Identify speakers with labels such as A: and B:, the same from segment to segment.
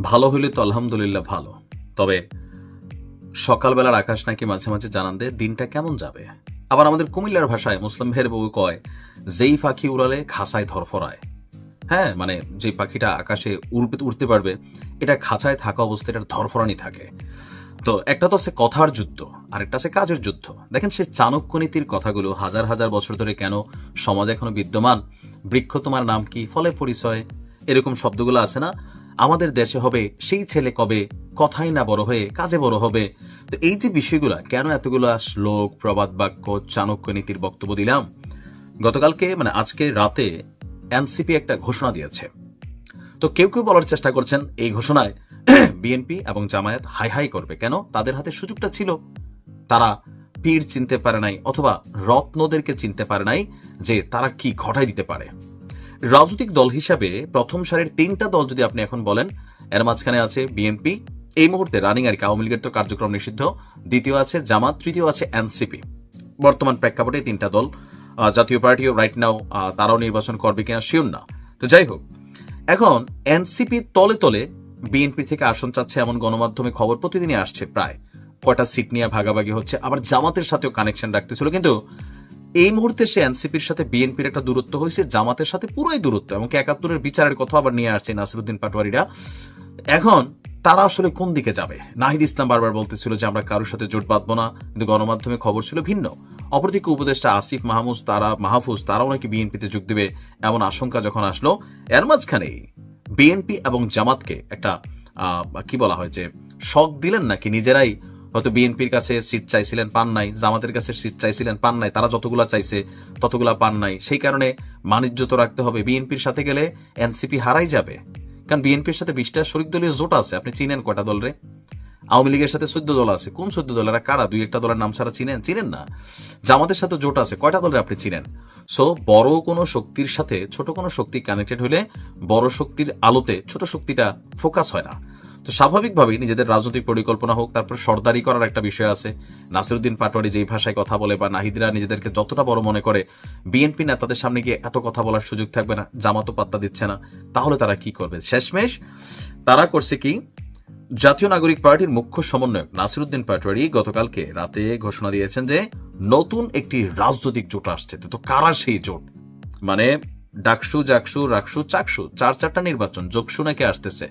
A: ভালো হইলে তো আলহামদুলিল্লাহ ভালো। তবে সকালবেলার আকাশ নাকি মাঝে মাঝে জানান দেয়, দিনটা কেমন যাবে? আবার আমাদের কুমিল্লার ভাষায় মুসলিম ভের বউ কয়, যেই পাখি উড়ালে খাঁচায় ধরফরায় হ্যাঁ মানে যে পাখিটা আকাশে উড়তে উড়তে পারবে, এটা খাঁচায় থাকা অবস্থায় এটার ধরফরানি থাকে। তো একটা তো আছে কথার যুদ্ধ, আরেকটা আছে কাজের যুদ্ধ। দেখেন সে চাণক্য নীতির কথাগুলো হাজার হাজার বছর ধরে কেন সমাজ এখনও বিদ্যমান? বৃক্ষ তোমার নাম কি? ফলে পরিচয়? এরকম শব্দগুলো আছে না? আমাদের দেশে হবে, সেই ছেলে কবে? কথাই না বড় হয়ে, কাজে বড় হবে। তো এই যে বিষয়গুলো, কেন এতগুলো শ্লোক, প্রবাদ, বাক্য, চাণক্য নীতির বক্তব্য দিলাম? গতকালকে মানে আজকে রাতে এনসিপি একটা ঘোষণা দিয়েছে। তো কেউ কেউ বলার চেষ্টা করছেন, এই ঘোষণায় বিএনপি এবং জামায়াত হাই হাই করবে। কেন? তাদের হাতে সুযোগটা ছিল। তারা পীর চিনতে পারে নাই অথবা রত্নদেরকে চিনতে পারে নাই যে তারা কি ঘটাই দিতে পারে। রাজনৈতিক দল হিসাবে প্রথম সারির তিনটা দল যদি আপনি এখন বলেন, এর মাঝখানে আছে বিএনপি, এই মুহূর্তে রানিং আর কি আওয়ামী লীগের তো কার্যক্রম নিষিদ্ধ। দ্বিতীয় আছে জামাত, তৃতীয় আছে এনসিপি। বর্তমান প্রেক্ষাপটে তিনটা দল জাতীয় পার্টিও রাইট নাও তারাও নির্বাচন করবে কিনা শিওর না। তো যাই হোক, এখন এনসিপি তলে তলে বিএনপি থেকে আসন চাচ্ছে এমন গণমাধ্যমে খবর প্রতিদিনই আসছে প্রায়। কয়টা সিট নিয়ে ভাগাভাগি হচ্ছে, আবার জামাতের সাথেও কানেকশন রাখতেছিল। কিন্তু এই মুহূর্তে সে এনসিপির সাথে বিএনপির একটা দূরত্ব হয়েছে, জামাতের সাথে পুরোই দূরত্ব এবং একাত্তরের বিচারের কথা আবার নিয়ে আসছে নাসিরুদ্দিন পাটোয়ারিরা। এখন তারা আসলে কোন দিকে যাবে? নাহিদ ইসলাম বারবার বলতেছিল যে আমরা কারোর সাথে জোট বাঁধবো না, কিন্তু গণমাধ্যমে খবর ছিল ভিন্ন। অপরদিকে উপদেষ্টা আসিফ মাহমুদ, তারা মাহফুজ, তারাও নাকি বিএনপিতে যোগ দেবে এমন আশঙ্কা যখন আসলো। এর মাঝখানেই বিএনপি এবং জামাতকে একটা কি বলা হয় যে শখ দিলেন নাকি নিজেরাই হয়তো বিএনপির কাছে সিট চাইছিলেন, পান নাই, জামাতের কাছে সিট চাইছিলেন, পান নাই, তারা যতগুলা চাইছে ততগুলা পান নাই। সেই কারণে বাণিজ্য তো রাখতে হবে। বিএনপির সাথে গেলে এনসিপি হারাই যাবে। কারণ বিএনপির সাথে বিশটা শরিক দলীয় জোট আছে। আপনি চিনেন কয়টা দল রে? আওয়ামী লীগের সাথে চোদ্দ দল আছে। কোন চোদ্দ দল? এরা কারা? দুই একটা দলের নাম ছাড়া চিনেন? চিনেন না। জামাতের সাথে জোট আছে। কয়টা দলের আপনি চিনেন? সো, বড় কোনো শক্তির সাথে ছোট কোনো শক্তি কানেক্টেড হলে বড় শক্তির আলোতে ছোট শক্তিটা ফোকাস হয় না। তো স্বাভাবিকভাবেই নিজেদের রাজনৈতিক পরিকল্পনা হোক, তারপর সর্দারি করার একটা বিষয় আছে। নাসিরুদ্দিন পাটোয়ারি যেই ভাষায় কথা বলে বা নাহিদরা নিজেদেরকে যতটা বড় মনে করে, বিএনপি নেতাদের সামনে গিয়ে এত কথা বলার সুযোগ থাকবে না, জামাতও পাত্তা দিচ্ছে না, তাহলে তারা কি করবে? শেষমেশ তারা করছে কি? জাতীয় নাগরিক পার্টির মুখ্য সমন্বয়ক নাসিরুদ্দিন পাটোয়ারি গতকালকে রাতে ঘোষণা দিয়েছেন যে, নতুন একটি রাজনৈতিক জোট আসছে। তো কারা সেই জোট? মানে ডাকসু, জাকসু, রাকসু, চাকসু, চার চারটা নির্বাচন যোগসু নাকি আসতেছে?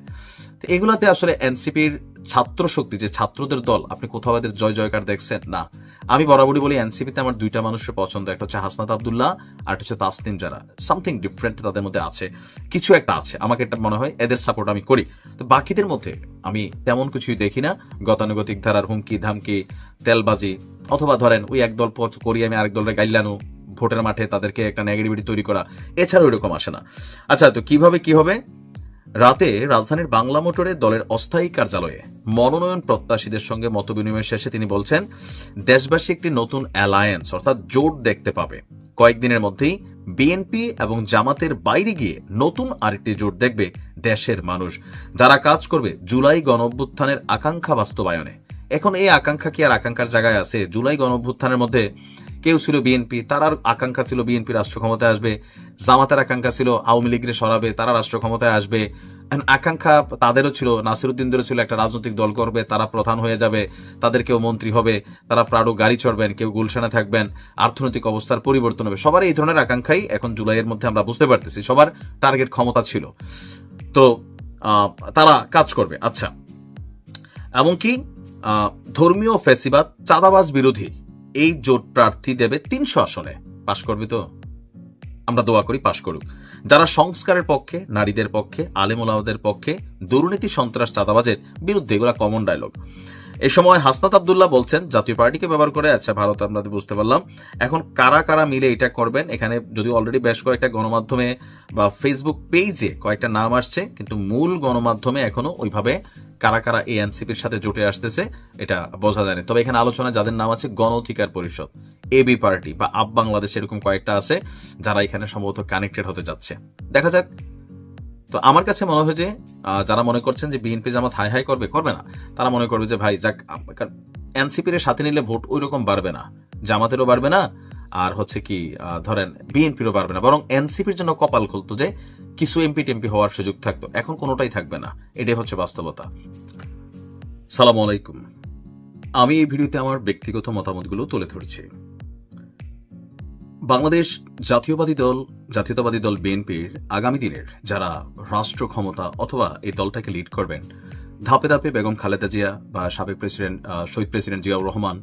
A: তো এগুলাতে আসলে এনসিপির ছাত্র শক্তি, যে ছাত্রদের দল, আপনি কোথাও এদের জয় জয়কার দেখছেন? না। আমি বরাবরই বলি, এনসিপিতে আমার দুইটা মানুষের পছন্দ, একটা হচ্ছে হাসনাত আবদুল্লাহ আর একটা হচ্ছে তাসনিম যারা সামথিং ডিফারেন্ট তাদের মধ্যে আছে। কিছু একটা আছে। আমাকে এটা মনে হয় এদের সাপোর্ট আমি করি। তো বাকিদের মধ্যে আমি তেমন কিছুই দেখি না। গতানুগতিক ধারার হুমকি, ধামকি, তেলবাজি, অথবা ধরেন ওই এক দল করি আমি আরেক দলের গাইলানো ভোটের মাঠে তাদেরকে একটা নেগেটিভিটি তৈরি করা এছাড়া ওইরকম আসে না। আচ্ছা তো কীভাবে কি হবে? রাতে রাজধানীর বাংলা মোটরে দলের অস্থায়ী কার্যালয়ে মনোনয়ন প্রত্যাশীদের সঙ্গে মতবিনিময় শেষে তিনি বলছেন, দেশবাসী একটি নতুন অ্যালায়েন্স অর্থাৎ জোট দেখতে পাবে। কয়েকদিনের মধ্যেই বিএনপি এবং জামাতের বাইরে গিয়ে নতুন আরেকটি জোট দেখবে দেশের মানুষ। যারা কাজ করবে জুলাই গণঅভ্যুত্থানের আকাঙ্ক্ষা বাস্তবায়নে। এখন এই আকাঙ্ক্ষা কি আর আকাঙ্ক্ষার জায়গায় আছে? জুলাই গণঅভ্যুত্থানের মধ্যে কেউ ছিল বিএনপি, তার আকাঙ্ক্ষা ছিল বিএনপি রাষ্ট্র ক্ষমতায় আসবে। জামাতের আকাঙ্ক্ষা ছিল আওয়ামী লীগের সরাবে, তারা রাষ্ট্র ক্ষমতায় আসবে। আকাঙ্ক্ষা তাদেরও ছিল, নাসিরুদ্দিনদেরও ছিল একটা রাজনৈতিক দল করবে, তারা প্রধান হয়ে যাবে, তাদের কেউ মন্ত্রী হবে, তারা প্রাড়ো গাড়ি চড়বেন, কেউ গুলশানে থাকবেন অর্থনৈতিক অবস্থার পরিবর্তন হবে। সবার এই ধরনের আকাঙ্ক্ষাই এখন জুলাইয়ের মধ্যে আমরা বুঝতে পারতেছি, সবার টার্গেট ক্ষমতা ছিল। তো তারা কাজ করবে আচ্ছা। এমনকি ধর্মীয় ফেসিবাদ চাঁদাবাজ বিরোধী এই জোট প্রার্থী দেবে তিনশো আসনে। পাশ করবে তো? আমরা দোয়া করি পাশ করুক। যারা সংস্কারের পক্ষে, নারীদের পক্ষে, আলেমোলামদের পক্ষে, দুর্নীতি, সন্ত্রাস, চাঁদাবাজের বিরুদ্ধে এগুলা কমন ডায়লগ এ সময় হাসনাত আবদুল্লাহ বলছেন, জাতীয় পার্টিকে ব্যবহার করে আচ্ছা ভারত আমরা বুঝতে পারলাম। এখন কারা কারা মিলে এটা করবেন? এখানে যদি অলরেডি বেশ কয়েকটা গণমাধ্যমে বা ফেসবুক পেজে কয়েকটা নাম আসছে, কিন্তু মূল গণমাধ্যমে এখনও ওইভাবে কারা কারা এই এনসিপির সাথে জোটে আসতেছে, এটা বোঝা যায়নি। তবে এখানে আলোচনা যাদের নাম আছে গণ অধিকার পরিষদ এবি পার্টি বা আপ বাংলাদেশ এরকম কয়েকটা আছে যারা এখানে সম্ভবত কানেক্টেড হতে যাচ্ছে দেখা যাক। তো আমার কাছে মনে হয় যে যারা মনে করছেন যে বিএনপি জামাত হাই হাই করবে করবে না। তারা মনে করবে যে, ভাই, যাক এনসিপির সাথে নিলে ভোট ওই রকম বাড়বে না। জামাতেরও বাড়বে না আর হচ্ছে কি ধরেন বিএনপিরও পারবে না, বরং এনসিপির জন্য কপাল খুলতো যে কিছু এমপি টেমপি হওয়ার সুযোগ থাকতো। এখন কোনোটাই থাকবে না। এটাই হচ্ছে বাস্তবতা। সালাম আলাইকুম। আমি এই ভিডিওতে আমার ব্যক্তিগত মতামতগুলো তুলে ধরছি। বাংলাদেশ জাতীয়বাদী দল, জাতীয়তাবাদী দল বিএনপির আগামী দিনের যারা রাষ্ট্র ক্ষমতা অথবা এই দলটাকে লিড করবেন, ধাপে ধাপে বেগম খালেদা জিয়া বা সাবেক প্রেসিডেন্ট শহীদ প্রেসিডেন্ট জিয়াউর রহমান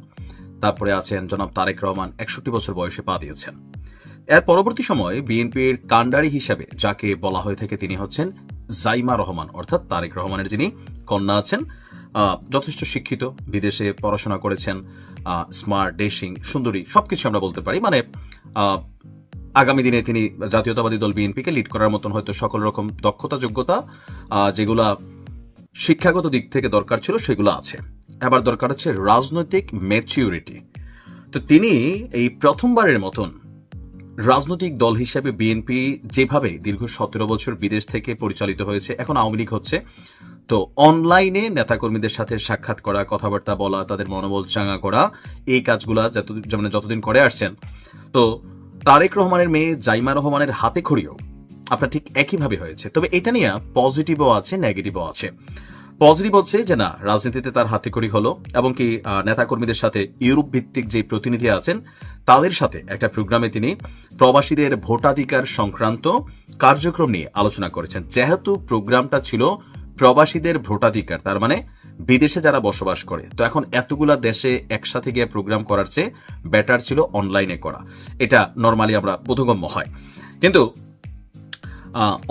A: তারপরে আছেন জনাব তারেক রহমান, একষট্টি বছর বয়সে পা দিয়েছেন। এর পরবর্তী সময়ে বিএনপির কাণ্ডারি হিসাবে যাকে বলা হয়ে থাকে তিনি হচ্ছেন জাইমা রহমান, অর্থাৎ তারেক রহমানের যিনি কন্যা আছেন যথেষ্ট শিক্ষিত, বিদেশে পড়াশোনা করেছেন স্মার্ট ডেশিং সুন্দরী, সবকিছু আমরা বলতে পারি। মানে আগামী দিনে তিনি জাতীয়তাবাদী দল বিএনপিকে লিড করার মতন হয়তো সকল রকম দক্ষতা, যোগ্যতা যেগুলা শিক্ষাগত দিক থেকে দরকার ছিল সেগুলো আছে। এবার দরকার হচ্ছে রাজনৈতিক ম্যাচিউরিটি তো তিনি এই প্রথমবারের মতন রাজনৈতিক দল হিসেবে বিএনপি যেভাবে দীর্ঘ সতেরো বছর বিদেশ থেকে পরিচালিত হয়েছে, এখন আওয়ামী লীগ হচ্ছে। তো অনলাইনে নেতাকর্মীদের সাথে সাক্ষাৎ করা, কথাবার্তা বলা, তাদের মনোবল চাঙ্গা করা, এই কাজগুলা যেমন যতদিন করে আসছেন। তো তারেক রহমানের মেয়ে জাইমা রহমানের হাতে খড়িও আপনার ঠিক একইভাবে হয়েছে। তবে এটা নিয়ে পজিটিভও আছে নেগেটিভও আছে। পজিটিভ হচ্ছে যে না, রাজনীতিতে তার হাতে খড়ি হলো এবং কি নেতাকর্মীদের সাথে ইউরোপ ভিত্তিক যে প্রতিনিধি আছেন, তাদের সাথে একটা প্রোগ্রামে তিনি প্রবাসীদের ভোটাধিকার সংক্রান্ত কার্যক্রম নিয়ে আলোচনা করেছেন। যেহেতু প্রোগ্রামটা ছিল প্রবাসীদের ভোটাধিকার, তার মানে বিদেশে যারা বসবাস করে, তো এখন এতগুলা দেশে একসাথে গিয়ে প্রোগ্রাম করার চেয়ে বেটার ছিল অনলাইনে করা। এটা নর্মালি আমরা বোধগম্য হয়। কিন্তু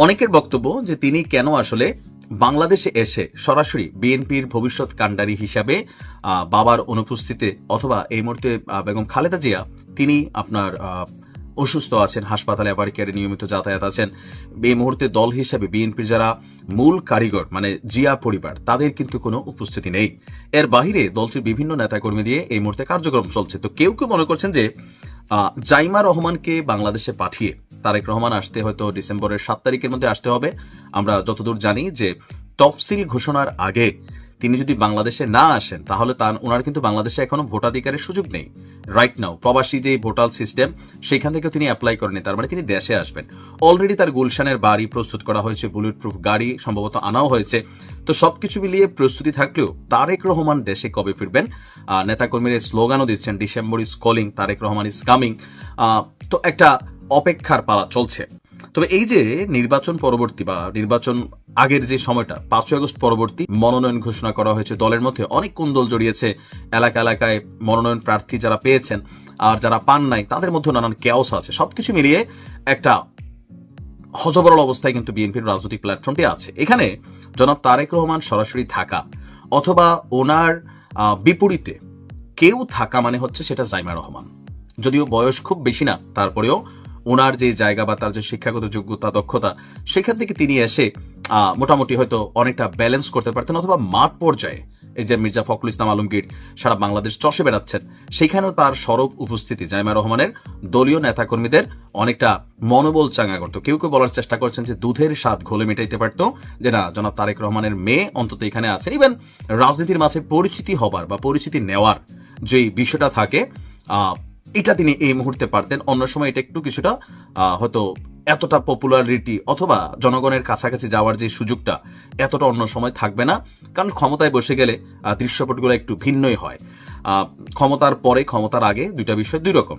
A: অনেকের বক্তব্য যে তিনি কেন আসলে বাংলাদেশে এসে সরাসরি বিএনপির ভবিষ্যৎ কাণ্ডারি হিসাবে বাবার অনুপস্থিতিতে অথবা এই মুহূর্তে বেগম খালেদা জিয়া, তিনি আপনার অসুস্থ আছেন, হাসপাতালে আবার কেয়ারে নিয়মিত যাতায়াত আছেন। এই মুহূর্তে দল হিসেবে বিএনপির যারা মূল কারিগর মানে জিয়া পরিবার, তাদের কিন্তু কোনো উপস্থিতি নেই। এর বাহিরে দলটির বিভিন্ন নেতাকর্মী দিয়ে এই মুহূর্তে কার্যক্রম চলছে। তো কেউ কেউ মনে করছেন যে জাইমা রহমানকে বাংলাদেশে পাঠিয়ে তারেক রহমান আসতে হয়তো ডিসেম্বরের সাত তারিখের মধ্যে আসতে হবে। আমরা যতদূর জানি যে তফসিল ঘোষণার আগে তিনি যদি বাংলাদেশে না আসেন, তাহলে তার ওনার কিন্তু বাংলাদেশে এখনও ভোটাধিকারের সুযোগ নেই। রাইট নাও প্রবাসী যে ভোটাল সিস্টেম, সেখান থেকে তিনি অ্যাপ্লাই করেনি তার মানে তিনি দেশে আসবেন। অলরেডি তার গুলশানের বাড়ি প্রস্তুত করা হয়েছে বুলেট প্রুফ গাড়ি সম্ভবত আনাও হয়েছে। তো সবকিছু মিলিয়ে প্রস্তুতি থাকলেও তারেক রহমান দেশে কবে ফিরবেন? নেতাকর্মীরা স্লোগানও দিচ্ছেন December is calling Tarique Rahman is coming তো একটা অপেক্ষার পালা চলছে। তবে এই যে নির্বাচন পরবর্তী বা নির্বাচন আগের যে সময়টা, পাঁচই আগস্ট পরবর্তী মনোনয়ন ঘোষণা করা হয়েছে দলের মধ্যে, অনেক কুন্দল জড়িয়েছে এলাকা এলাকায় মনোনয়ন প্রার্থী যারা পেয়েছেন আর যারা পান নাই, তাদের মধ্যে নানান ক্যাওস আছে। সবকিছু মিলিয়ে একটা হজবরল অবস্থায় কিন্তু বিএনপির রাজনৈতিক প্ল্যাটফর্মটি আছে। এখানে জনাব তারেক রহমান সরাসরি থাকা অথবা ওনার বিপরীতে কেউ থাকা মানে হচ্ছে সেটা জাইমা রহমান। যদিও বয়স খুব বেশি না, তারপরেও ওনার যে জায়গা বা তার যে শিক্ষাগত যোগ্যতা, দক্ষতা, সেখান থেকে তিনি এসে মোটামুটি হয়তো অনেকটা ব্যালেন্স করতে পারতেন অথবা মাঠ পর্যায়ে। এই যে মির্জা ফখরুল ইসলাম আলমগীর সারা বাংলাদেশ চষে বেড়াচ্ছেন, সেখানেও তার সরব উপস্থিতি জাইমা রহমানের দলীয় নেতাকর্মীদের অনেকটা মনোবল চাঙ্গা করতো। কেউ কেউ বলার চেষ্টা করছেন যে দুধের স্বাদ ঘোলে মেটাইতে পারতো যে না, জনাব তারেক রহমানের মেয়ে অন্তত এখানে আছেন। ইভেন রাজনীতির মাঝে পরিচিতি হবার বা পরিচিতি নেওয়ার যে বিষয়টা থাকে এটা তিনি এই মুহূর্তে পারতেন। অন্য সময় এটা একটু কিছুটা হয়তো এতটা পপুলারিটি অথবা জনগণের কাছাকাছি যাওয়ার যে সুযোগটা এতটা অন্য সময় থাকবে না। কারণ ক্ষমতায় বসে গেলে দৃশ্যপটগুলো একটু ভিন্নই হয়। ক্ষমতার পরে ক্ষমতার আগে দুইটা বিষয় দুই রকম।